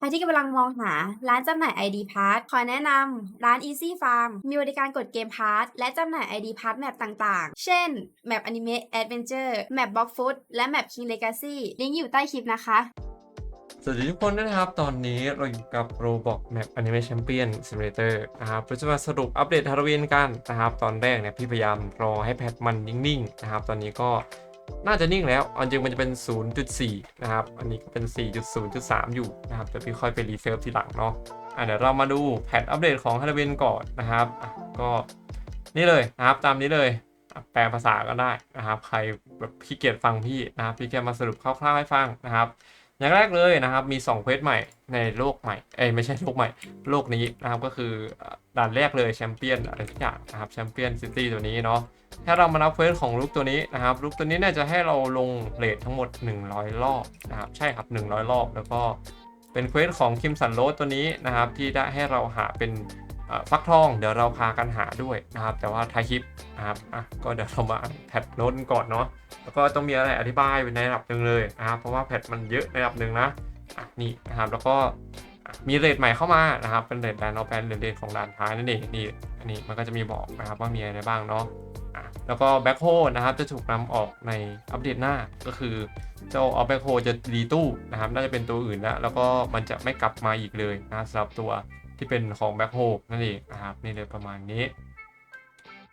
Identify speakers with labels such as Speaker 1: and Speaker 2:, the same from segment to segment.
Speaker 1: ใครที่กำลังมองหาร้านจำหน่าย ID Pass ขอแนะนำร้าน Easy Farm มีบริการกดเกม Pass และจำหน่าย ID Pass แมปต่างๆ เช่น แมป Anime Adventure แมป Block Food และแมป King Legacy ลิงก์อยู่ใต้คลิปนะคะ
Speaker 2: สวัสดีทุกคนนะครับ ตอนนี้เราอยู่กับ Roblox Map Anime Champion Simulator นะครับเราจะมาสรุปอัปเดตฮาโลวีนกันนะครับ ตอนแรกเนี่ยพี่พยายามรอให้แพทมันนิ่งๆนะครับ ตอนนี้ก็ น่าจะนิ่งแล้ว อันจริงมันจะเป็น 0.4 นะครับ อันนี้เป็น 4.0.3 อยู่นะครับจะพี่ค่อยไปรีเซฟทีหลังเนาะอะเดี๋ยวเรามาดูแพทอัปเดตของฮาร์เวีนก่อนนะครับอะก็นี่เลยนะครับตามนี้เลยแปลภาษาก็ได้นะครับ ใครแบบขี้เกียจฟังพี่นะครับพี่แค่มาสรุปคร่าวๆให้ฟังนะครับ อย่างแรกเลยนะครับมี2เควสใหม่ในโลกใหม่เอ้ไม่ใช่โลกใหม่ โลกนี้นะครับก็คือด่านแรกเลยแชมเปี้ยนอะไรทุกอย่างนะครับแชมเปี้ยนซิตี้ตัวนี้เนาะถ้าเรามานับเควสของลูกตัวนี้นะครับลูกตัวนี้เนี่ยจะให้เราลงเลททั้งหมด 100 รอบนะครับใช่ครับ 100 รอบแล้วก็เป็นเควสของคิมสันโรสตัวนี้นะครับที่ได้ให้เราหาเป็น ฟักทองเดี๋ยวเราพากันหาด้วยนะครับ แต่ว่าท้ายคลิปนะครับอะก็เดี๋ยวเรามาแพทโน้ตกันก่อนเนาะแล้วก็ต้องมีอะไรอธิบายเป็นในระดับหนึ่งเลยนะครับเพราะว่าแพทมันเยอะในระดับหนึ่งนะอะนี่นะครับแล้วก็มีเรทใหม่เข้ามานะครับ เป็นเรทแดนออฟแพนหรือเรทของด่านท้ายนั่นเองนี่อันนี้มันก็จะมีบอกนะครับว่ามีอะไรบ้างเนาะแล้วก็แบ็คโฮนะครับจะถูกนำออกในอัปเดตหน้าก็คือเจ้าออฟแบ็คโฮจะรีตู้นะครับน่าจะเป็นตัวอื่นแล้วแล้วก็มันจะไม่กลับมาอีกเลยนะสำหรับตัว ที่เป็นของแบ็คโฮนั่นเองนะครับนี่เลยประมาณนี้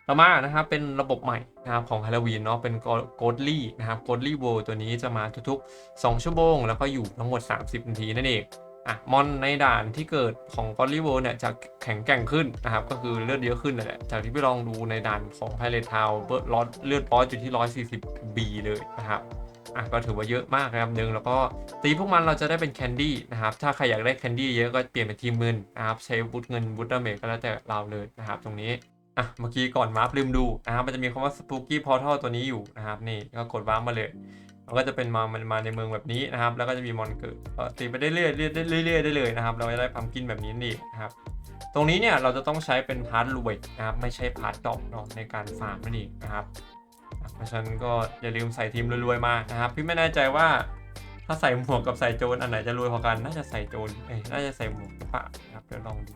Speaker 2: ต่อมานะครับเป็นระบบใหม่นะครับของฮาโลวีนเนาะเป็นโกดลี่นะครับโกดลี่โวตัวนี้จะมาทุกๆ 2 ชั่วโมง แล้วก็อยู่ทั้งหมด 30 นาทีนั่นเองอะมอนในด่านที่เกิดของกอดลี่โวเนี่ยจะแข็งแกร่งขึ้นนะครับ ก็คือเลือดเยอะขึ้นนั่นแหละ จากที่ไปลองดูในด่านของไพเรตทาวเบิร์ลอดเลือดบอสอยู่ที่ 140 B เลยนะครับ อะก็ถือว่าเยอะมากนะครับหนึ่งแล้วก็ตีพวกมันเราจะได้เป็นแคนดี้นะครับ ถ้าใครอยากได้แคนดี้เยอะก็เปลี่ยนเป็นทีมเงินนะครับใช้บุตเงินบุตรเมกก็แล้วแต่เราเลยนะครับ ตรงนี้อะเมื่อกี้ก่อนวาร์ปลืมดูนะครับมันจะมีคำว่า spooky portal ตัวนี้อยู่นะครับนี่ก็กดวาร์ปมาเลยมันก็จะเป็นมามันมาในเมืองแบบนี้นะครับ แล้วก็จะมีมอนเกิดตีไปได้เรื่อยเรื่อยเรื่อยได้เลยนะครับ เราจะได้พัมกินแบบนี้นี่นะครับตรงนี้เนี่ยเราจะต้องใช้เป็นพาร์ทรวยนะครับไม่ใช่พาร์ทดอกเนาะในการฟาร์มนั่นเองนะครับ เพราะฉะนั้นก็อย่าลืมใส่ทีมรวยๆมานะครับ พี่ไม่แน่ใจว่าถ้าใส่หมวกกับใส่โจรอันไหนจะรวยพอกัน น่าจะใส่โจรเอ้ยน่าจะใส่หมวกปล่านะครับเดี๋ยวลองดู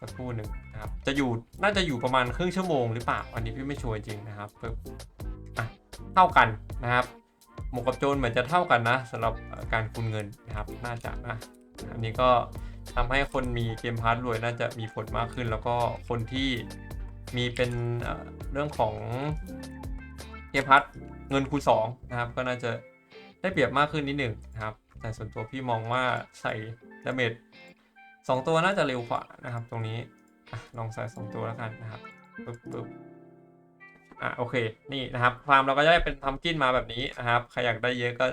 Speaker 2: สักครู่หนึ่งนะครับ จะอยู่น่าจะอยู่ประมาณครึ่งชั่วโมงหรือเปล่าอันนี้พี่ไม่ชัวร์จริงนะครับปึ๊บอะเท่ากันนะครับ หมวกกับโจรเหมือนจะเท่ากันนะสำหรับการคูณเงินนะครับน่าจะนะอันนี้ก็ทำให้คนมีเกมพาร์ทรวยน่าจะมีผลมากขึ้น แล้วก็คนที่มีเป็นเรื่องของ มพาร์ทเงินคูณสองนะครับ ก็น่าจะได้เปรียบมากขึ้นนิดหนึ่งนะครับ แต่ส่วนตัวพี่มองว่าใส่ดาเมจสองตัวน่าจะเร็วกว่านะครับ ตรงนี้ลองใส่สองตัวแล้วกันนะครับปึ๊บปึ๊บอะโอเคนี่นะครับฟาร์มเราก็ได้เป็นพัมกินมาแบบนี้นะครับใครอยากได้เยอะก็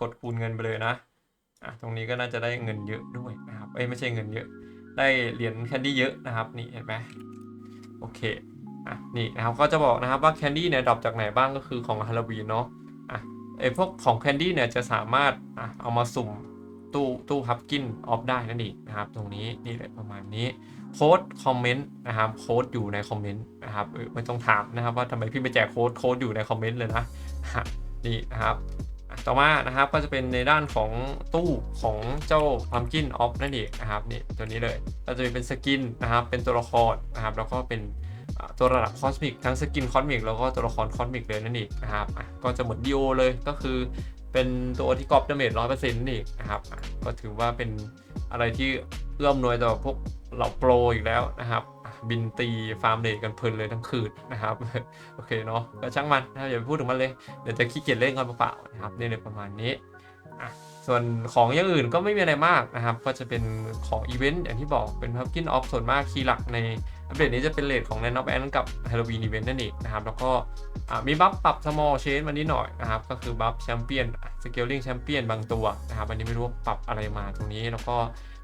Speaker 2: กดคูณเงินไปเลยนะอะตรงนี้ก็น่าจะได้เงินเยอะด้วยนะครับเอ้ยไม่ใช่เงินเยอะ ได้เหรียญแคนดี้เยอะนะครับนี่เห็นไหมโอเค อะนี่นะครับก็จะบอกนะครับว่าแคนดี้เนี่ยดรอปจากไหนบ้างก็คือของฮาโลวีนเนาะอะไอพวกของแคนดี้เนี่ยจะสามารถอะเอามาสุ่มตู้ตู้ฮับกินออฟได้นั่นเองนะครับ ตรงนี้นี่เลยประมาณนี้โค้ดคอมเมนต์นะครับโค้ดอยู่ในคอมเมนต์นะครับไม่ต้องถามนะครับว่าทำไมพี่ไปแจกโค้ดโค้ดอยู่ในคอมเมนต์เลยนะนี่นะครับต่อมานะครับก็จะเป็นในด้านของตู้ของเจ้าพัมกินออฟนั่นเองนะครับนี่ตัวนี้เลยก็จะมีเป็นสกินนะครับเป็นตัวละครนะครับแล้วก็เป็น ตัวระดับคอสมิกทั้งสกินคอสมิกแล้วก็ตัวละครคอสมิกเลยนั่นเองนะครับก็จะเหมือนดีโอเลยก็คือเป็นตัวที่กรอบดาเมจร้อยเปอร์เซ็นต์นี่นะครับก็ถือว่าเป็นอะไรที่เอื้อมหน่วยต่อพวกเหล่าโปรอีกแล้วนะครับ บินตีฟาร์มเดทกันเพลินเลยทั้งคืนนะครับ โอเคเนาะก็ช่างมันนะอย่าไปพูดถึงมันเลย เดี๋ยวจะขี้เกียจเล่นกันเปล่าๆนะครับนี่เลยประมาณนี้ส่วนของอย่างอื่นก็ไม่มีอะไรมากนะครับ ก็จะเป็นของอีเวนต์อย่างที่บอกเป็นพับกินออฟส่วนมากคีย์หลักใน อัปเดตนี้จะเป็นเลทของแ a น of แอนกับ Halloween Event นั่นเองนะครับ แล้วก็มีบัฟปรับ small change มานิดหน่อยนะครับ ก็คือบัฟแชมเปี้ยน scaling แชมเปี้ยนบางตัวนะครับ อันนี้ไม่รู้ปรับอะไรมาตรงนี้ แล้วก็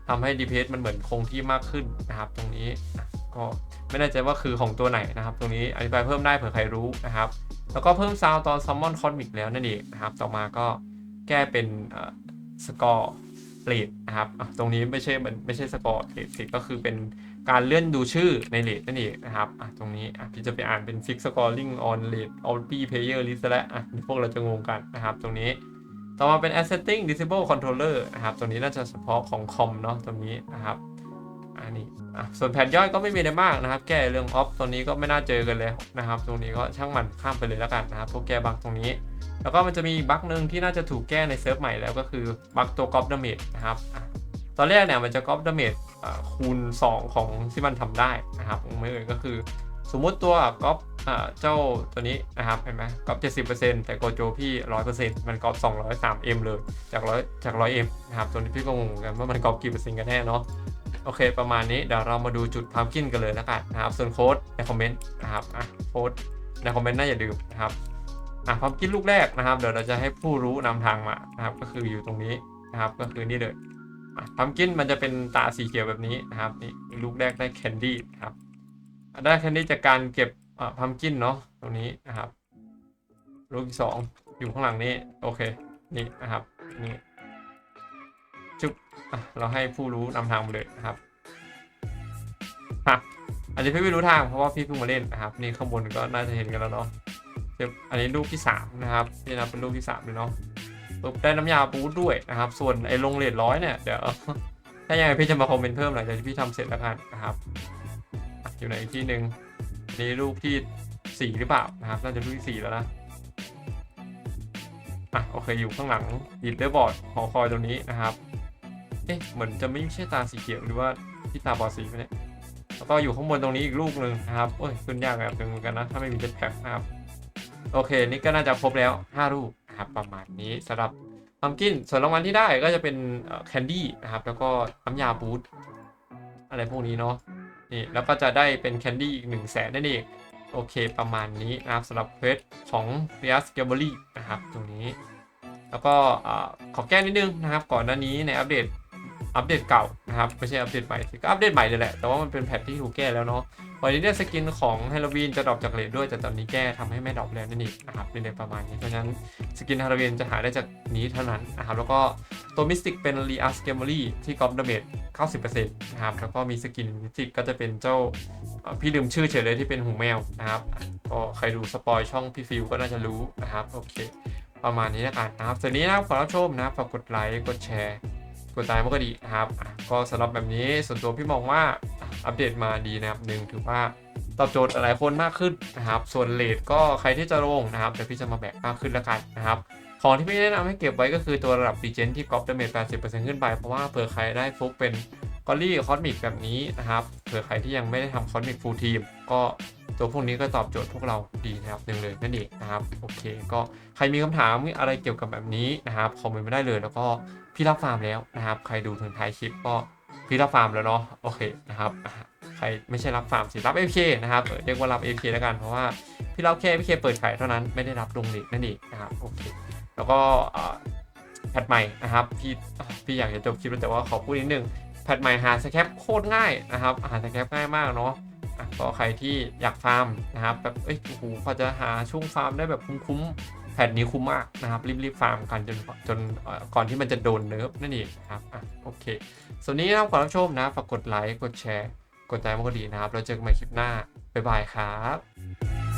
Speaker 2: ทำให้ DPS มันเหมือนคงที่มากขึ้นนะครับ ตรงนี้ก็ไม่แน่ใจว่าคือของตัวไหนนะครับ ตรงนี้อธิบายเพิ่มได้เผื่อใครรู้นะครับ แล้วก็เพิ่มซาวตอน summon cosmic แล้วนั่นเองนะครับ ต่อมาก็แก้เป็นสกอร์เลดนะครับ ตรงนี้ไม่ใช่มันไม่ใช่สกอร์เลดสิก็คือเป็น การเลื่อนดูชื่อในเลดนั่นเองนะครับอะตรงนี้อะพี่จะไปอ่านเป็น fix scoring on rate all p player list แล้วอะพวกเราจะงงกันนะครับ ตรงนี้ ต่อมาเป็น assetting disable controller นะครับตัวนี้น่าจะเฉพาะของคอมเนาะตรงนี้นะครับอันนี้อะส่วนแผ่นย่อยก็ไม่มีอะไรมากนะครับ แก้เรื่องออฟตัวนี้ก็ไม่น่าเจอกันเลยนะครับ ตรงนี้ก็ช่างมันข้ามไปเลยแล้วกันนะครับ พวกแก้บั๊กตรงนี้ แล้วก็มันจะมีบั๊กหนึ่งที่น่าจะถูกแก้ในเซิร์ฟใหม่แล้วก็คือบั๊กตัวก๊อปดาเมจนะครับตอนแรกเนี่ยมันจะก๊อปดาเมจคูณ 2 ของที่มันทำได้นะครับไม่เอ่ยก็คือ สมมุติตัวก๊อปเจ้าตัวนี้นะครับเห็นไหมก๊อป70%แต่โกโจพี่100%มันก๊อป203 m เอ็มเลยจาก100จาก100 m นะครับตัวนี้พี่ก็งงกันว่ามันก๊อปกี่เปอร์เซ็นต์กันแน่เนาะโอเค ประมาณนี้เดี๋ยวเรามาดูจุดพามกินกันเลยแล้วกันนะครับ ส่วนโค้ดในคอมเมนต์นะครับอะโค้ดในคอมเมนต์น่าอย่าลืมนะครับอะพามกินลูกแรกนะครับ เดี๋ยวเราจะให้ผู้รู้นำทางมานะครับ ก็คืออยู่ตรงนี้นะครับ ก็คือนี่เลย พัมกินมันจะเป็นตาสีเขียวแบบนี้นะครับนี่ลูกแรกได้แคนดี้นะครับได้แค่นี้จากการเก็บพัมกินเนาะตรงนี้นะครับ ลูกที่สองอยู่ข้างหลังนี้โอเคนี่นะครับนี่จุ๊บเราให้ผู้รู้นำทางไปเลยนะครับฮะอาจจะพี่ไม่รู้ทางเพราะว่าพี่เพิ่งมาเล่นนะครับ นี่ข้างบนก็น่าจะเห็นกันแล้วเนาะอันนี้ลูกที่สามนะครับนี่นะเป็นลูกที่สามเลยเนาะ ปุ๊บได้น้ำยาปูดด้วยนะครับ ส่วนไอ้ลงเลทร้อยเนี่ยเดี๋ยวถ้ายังไงพี่จะมาคอมเมนต์เพิ่มหลังจากที่พี่ทำเสร็จแล้วกันนะครับ อยู่ไหนที่หนึ่งนี่ลูกที่สี่หรือเปล่านะครับน่าจะลูกที่สี่แล้วนะอะโอเคอยู่ข้างหลังดินเดอร์บอร์ดหอคอยตรงนี้นะครับเอ๊ะเหมือนจะไม่ใช่ตาสีเขียวหรือว่าที่ตาบอดสีไปเนี่ยแล้วก็อยู่ข้างบนตรงนี้อีกลูกหนึ่งนะครับโอ้ยขึ้นยากแบบนึงเหมือนกันนะถ้าไม่มีเจ็ตแพ็คนะครับ โอเค นี่ก็น่าจะครบแล้ว5ลูก นะครับประมาณนี้สำหรับพัมกินส่วนรางวัลที่ได้ก็จะเป็นแคนดี้นะครับ แล้วก็น้ำยาบูทอะไรพวกนี้เนาะนี่แล้วก็จะได้เป็นแคนดี้อีก1นึ่งแสนนั่นเองโอเคประมาณนี้นะครับสำหรับเควสของเรียสเกเบอรี่นะครับตรงนี้ แล้วก็อขอแก้นิดนึงนะครับ ก่อนหน้านี้ในอัปเดต อัปเดตเก่านะครับไม่ใช่อัปเดตใหม่ก็อัปเดตใหม่เลยแหละแต่ว่ามันเป็นแพทที่ถูกแก้แล้วเนาะวันนี้เนี่ยสกินของฮาโลวีนจะดรอปจากเลทด้วยแต่ตอนนี้แก้ทำให้ไม่ดรอปแล้วนั่นเองนะครับเป็นประมาณนี้เพราะฉะนั้นสกินฮาโลวีนจะหาได้จากนี้เท่านั้นนะครับแล้วก็ตัวมิสติกเป็น r i a s g a m e r y ที่กอล์ฟดาเมจ90%นะครับแล้วก็มีสกินมิสติกก็จะเป็นเจ้าพี่ลืมชื่อเฉยเลยที่เป็นหูแมวนะครับอะก็ใครดูสปอยช่องพี่ฟิวก็น่าจะรู้นะครับโอเคประมาณนี้แล้วกันนะครับส่วนนี้นะครับขอรับชมนะฝากกดไลค์กดแชร์ กดตามมันก็ดีนะครับก็สำหรับแบบนี้ส่วนตัวพี่มองว่าอัปเดตมาดีนะครับหนึ่งถือว่าตอบโจทย์หลายคนมากขึ้นนะครับ ส่วนเลทก็ใครที่จะลงนะครับเดี๋ยวพี่จะมาแบกมากขึ้นแล้วกันนะครับของที่พี่แนะนำให้เก็บไว้ก็คือตัวระดับดีเจนที่ก๊อปดาเมจ80%ขึ้นไป เพราะว่าเผื่อใครได้ฟุกเป็น กอลลี่คอสมิกแบบนี้นะครับเผื่อใครที่ยังไม่ได้ทำคอสมิกฟูลทีมก็ตัวพวกนี้ก็ตอบโจทย์พวกเราดีนะครับหนึ่งเลยนั่นเองนะครับโอเค ก็ใครมีคำถามอะไรเกี่ยวกับแบบนี้นะครับคอมเมนต์มาได้เลย แล้วก็พี่รับฟาร์มแล้วนะครับ ใครดูถึงท้ายคลิปก็พี่รับฟาร์มแล้วเนาะโอเคนะครับใครไม่ใช่รับฟาร์มสิรับ AFK นะครับเรียกว่ารับ AFK แล้วกันเพราะว่าพี่รับแค่ AFK เปิดขายเท่านั้นไม่ได้รับลงเลทนั่นเองนะครับโอเคแล้วก็แพทใหม่นะครับพี่พี่อยากจะจบคลิปแล้วแต่ว่าขอพูดนิดนึง แพทใหม่หาสแคปโคตรง่ายนะครับ หาสแคปง่ายมากเนาะอะก็ใครที่อยากฟาร์มนะครับแบบเอ้ยโอ้โหพอจะหาช่วงฟาร์มได้แบบคุ้มๆแพทนี้คุ้มมากนะครับ รีบๆฟาร์มกันจนจนก่อนที่มันจะโดนเนิร์ฟนั่นเองนะครับอะโอเค ส่วนนี้นะครับขอรับชมนะฝากกดไลค์กดแชร์ กดใจมันก็ดีนะครับแล้วเจอกันใหม่คลิปหน้าบ๊ายบายครับ